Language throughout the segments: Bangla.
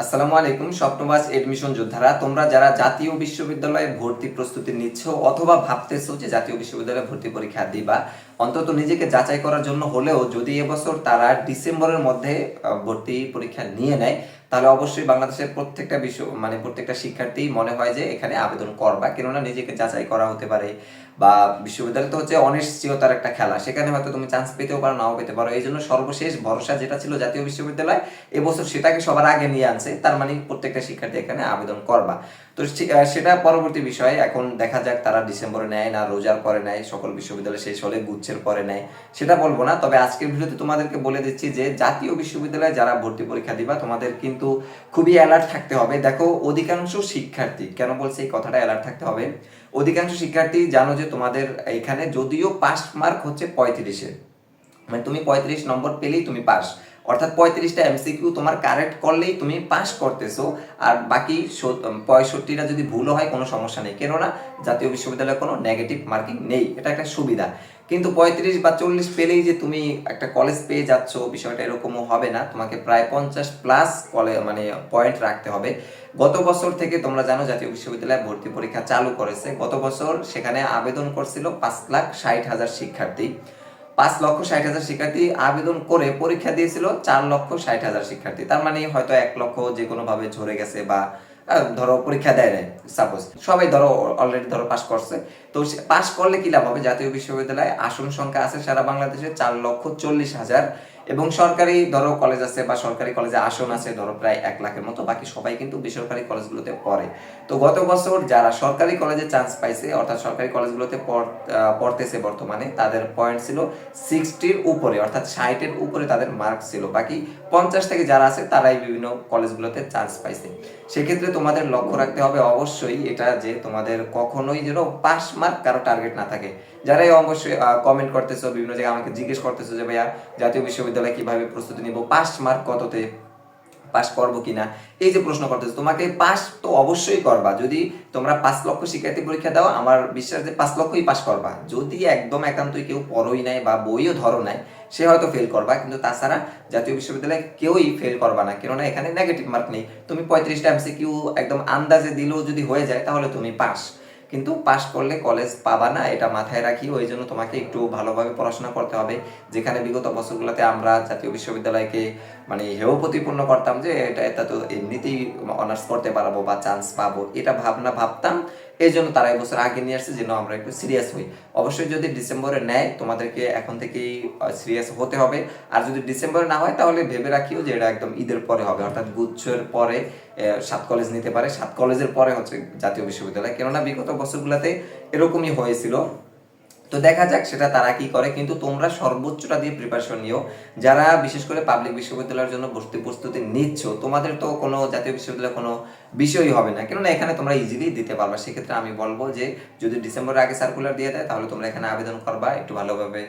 আসসালামু আলাইকুম স্বপ্নবাস এডমিশন যোদ্ধারা। তোমরা যারা জাতীয় বিশ্ববিদ্যালয়ে ভর্তি প্রস্তুতি নিচ্ছ অথবা ভাবতেছো যে জাতীয় বিশ্ববিদ্যালয়ে ভর্তি পরীক্ষা দিবা অন্তত নিজেকে যাচাই করার জন্য হলেও যদি এবছর তারা ডিসেম্বরের মধ্যে ভর্তি পরীক্ষা নিয়ে নেয়, তাহলে অবশ্যই বাংলাদেশের প্রত্যেকটা বিশ্ব মানে প্রত্যেকটা শিক্ষার্থী মনে হয় যে এখানে আবেদন করবা। কেননা নিজেকে যাচাই করা হতে পারে বা বিশ্ববিদ্যালয় তো হচ্ছে অনিশ্চয়তার একটা খেলা। সেখানে হয়তো তুমি চান্স পেতেও পারো, নাও পেতে পারো। এই জন্য সর্বশেষ ভরসা যেটা ছিল জাতীয় বিশ্ববিদ্যালয় এবছর সেটাকে সবার আগে নিয়ে আনছে। তার মানে প্রত্যেকটা শিক্ষার্থী এখানে আবেদন করবা। তো সেটা পরবর্তী বিষয়। এখন দেখা যাক তারা ডিসেম্বরে নেয় না, রোজার পরে নেয়। সকল বিশ্ববিদ্যালয় শেষ হলে গুচ্ছের পরে নেয়, সেটা বলব না। তবে আজকের ভিডিওতে তোমাদেরকে বলে দিচ্ছি যে, জাতীয় বিশ্ববিদ্যালয়ে যারা ভর্তি পরীক্ষা দিবা, তোমাদের কিন্তু খুবই অ্যালার্ট থাকতে হবে। দেখো, অধিকাংশ শিক্ষার্থী, কেন বলছে এই কথাটা অ্যালার্ট থাকতে হবে? অধিকাংশ শিক্ষার্থী জানো যে, তোমাদের এখানে যদিও পাস মার্ক হচ্ছে পঁয়ত্রিশে মানে তুমি পঁয়ত্রিশ নম্বর পেলেই তুমি পাস। অর্থাৎ পঁয়ত্রিশটা এমসিকিউ তোমার কারেক্ট করলেই তুমি পাস করতেছো। আর বাকি পঁয়ষট্টিটা যদি ভুলও হয়, কোনো সমস্যা নেই। কেননা জাতীয় বিশ্ববিদ্যালয়ে কোনো নেগেটিভ মার্কিং নেই। এটা একটা সুবিধা। কিন্তু পঁয়ত্রিশ বা চল্লিশ পেলেই যে তুমি একটা কলেজ পেয়ে যাচ্ছ, বিষয়টা এরকমও হবে না। তোমাকে প্রায় পঞ্চাশ প্লাস কলে মানে পয়েন্ট রাখতে হবে। গত বছর থেকে তোমরা জানো জাতীয় বিশ্ববিদ্যালয়ে ভর্তি পরীক্ষা চালু করেছে। গত বছর সেখানে আবেদন করছিল পাঁচ লাখ ষাট হাজার শিক্ষার্থী। পাঁচ লক্ষ ষাট হাজার শিক্ষার্থী আবেদন করে পরীক্ষা দিয়েছিল, চার লক্ষ ষাট হাজার শিক্ষার্থী। তার মানে হয়তো এক লক্ষ যে কোনো ভাবে ঝরে গেছে বা ধরো পরীক্ষা দেয় নাই সাপোজ সবাই ধরো অলরেডি ধরো পাস করছে। তো পাস করলে কি লাভ হবে? জাতীয় বিশ্ববিদ্যালয়ে আসন সংখ্যা আছে সারা বাংলাদেশে, চার লক্ষ চল্লিশ হাজার। এবং সরকারি ধরো কলেজ আছে বা সরকারি কলেজে আসন আছে, ধরো প্রায় এক লাখের মতো, বাকি সবাই কিন্তু বেসরকারি কলেজগুলোতে পড়ে। তো গত বছর যারা সরকারি কলেজে চান্স পাইছে, অর্থাৎ সরকারি কলেজগুলোতে পড়তেছে বর্তমানে, তাদের পয়েন্ট ছিল সিক্সটির উপরে, অর্থাৎ ষাটের উপরে তাদের মার্ক ছিল। বাকি পঞ্চাশ থেকে যারা আছে, তারাই বিভিন্ন কলেজগুলোতে চান্স পাইছে। সেক্ষেত্রে তোমাদের লক্ষ্য রাখতে হবে অবশ্যই এটা যে তোমাদের কখনোই যেন পাস মার্ক কারও টার্গেট না থাকে। যারাই অবশ্যই কমেন্ট করতেছো, বিভিন্ন জায়গায় আমাকে জিজ্ঞেস করতেছো যে, ভাইয়া, জাতীয় বিশ্ববিদ্যালয়ে কীভাবে প্রস্তুতি নিব পাস মার্ক কততে পাস করব কিনা, এই যে প্রশ্ন করতেছো, তোমাকে পাস তো অবশ্যই করবা। যদি তোমরা পাঁচ লক্ষ শিক্ষার্থী পরীক্ষা দাও, আমার বিশ্বাস যে পাঁচ লক্ষই পাস করবা। যদি একদম একান্তই কেউ পড়ই নাই বা বইও ধরো নাই, সে হয়তো ফেল করবা, কিন্তু তাছাড়া জাতীয় বিশ্ববিদ্যালয়ে কেউই ফেল করবা না। কেননা এখানে নেগেটিভ মার্ক নেই। তুমি পঁয়ত্রিশটা এমসিকিউ একদম আন্দাজে দিলেও যদি হয়ে যায়, তাহলে তুমি পাস কিন্তু পাশ করলে কলেজ পাবা না, এটা মাথায় রাখি। ওই জন্য তোমাকে একটু ভালোভাবে পড়াশোনা করতে হবে। যেখানে বিগত বছরগুলোতে আমরা জাতীয় বিশ্ববিদ্যালয়কে মানে হেও প্রতিপূর্ণ করতাম যে, এটা এটা তো এমনিতেই অনার্স করতে পারব বা চান্স পাবো। এটা ভাবনা ভাবতাম। এই জন্য তারা এবছর আগে নিয়ে আসছে, যেন আমরা একটু সিরিয়াস হই। অবশ্যই যদি ডিসেম্বরে নেয়, তোমাদেরকে এখন থেকেই সিরিয়াস হতে হবে। আর যদি ডিসেম্বরে না হয়, তাহলে ভেবে রাখিও যে এটা একদম ঈদের পরে হবে। অর্থাৎ গুচ্ছের পরে সাত কলেজ নিতে পারে। সাত কলেজের পরে হচ্ছে জাতীয় বিশ্ববিদ্যালয়। কেননা বিগত বছরগুলোতে এরকমই হয়েছিল। তো দেখা যাক সেটা তারা কি করে। কিন্তু তোমরা সর্বোচ্চটা দিয়ে প্রিপারেশন নিও। যারা বিশেষ করে পাবলিক বিশ্ববিদ্যালয়ের জন্য ভর্তি প্রস্তুতি নিচ্ছ, তোমাদের তো কোনো জাতীয় বিশ্ববিদ্যালয় কোনো বিষয়ই হবে না। কেননা এখানে তোমরা ইজিলি দিতে পারবা। সেক্ষেত্রে আমি বলব যে, যদি ডিসেম্বরের আগে সার্কুলার দিয়ে দেয়, তাহলে তোমরা এখানে আবেদন করবা। একটু ভালোভাবে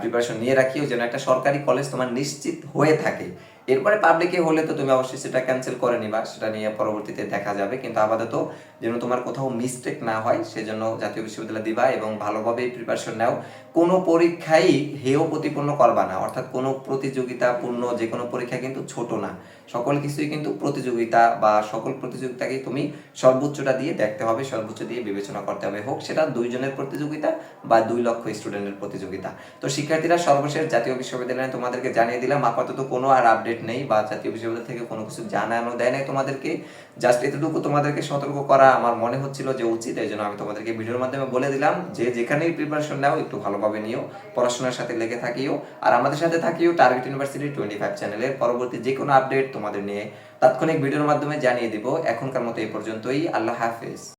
প্রিপারেশন নিয়ে রাখিও। যেন একটা সরকারি কলেজ তোমার নিশ্চিত হয়ে থাকে। এরপরে পাবলিকে হলে তো তুমি অবশ্যই সেটা ক্যান্সেল করে নিবা, সেটা নিয়ে পরবর্তীতে দেখা যাবে। কিন্তু আপাতত যেন তোমার কোথাও মিস্টেক না হয়, সেজন্য জাতীয় বিশ্ববিদ্যালয় দিবা এবং ভালোভাবে প্রিপারেশন নাও। কোনো পরীক্ষাই হেয় প্রতিপন্ন করবা না, অর্থাৎ কোনো প্রতিযোগিতাপূর্ণ যে কোনো পরীক্ষা কিন্তু ছোট না। সকল কিছুই কিন্তু প্রতিযোগিতা বা সকল প্রতিযোগিতাকে তুমি সর্বোচ্চটা দিয়ে দেখতে হবে, সর্বোচ্চ দিয়ে বিবেচনা করতে হবে। হোক, সেটা দুইজনের প্রতিযোগিতা বা দুই লক্ষ স্টুডেন্টের প্রতিযোগিতা। তো শিক্ষার্থীরা সর্বশেষ জাতীয় বিশ্ববিদ্যালয়ে তোমাদেরকে জানিয়ে দিলাম, আপাতত কোনো আর আপডেট নেই বা জাতীয় বিশ্ববিদ্যালয় থেকে কোনো কিছু জানানো দেয় নাই তোমাদেরকে। জাস্ট এতটুকু তোমাদেরকে সতর্ক করা আমার মনে হচ্ছিল যে উচিত, এই জন্য আমি তোমাদেরকে ভিডিওর মাধ্যমে বলে দিলাম যে যেখানেই প্রিপারেশন নাও, একটু ভালোভাবে নিও, পড়াশোনার সাথে লেগে থাকিও, আর আমাদের সাথে থাকিও টার্গেট ইউনিভার্সিটি টোয়েন্টি ফাইভ চ্যানেলের পরবর্তী যে কোনো আপডেট তোমাদের নিয়ে। তাৎক্ষণিক ভিডিওর মাধ্যমে জানিয়ে দিব। এখনকার মতো এই পর্যন্তই। আল্লাহ হাফেজ।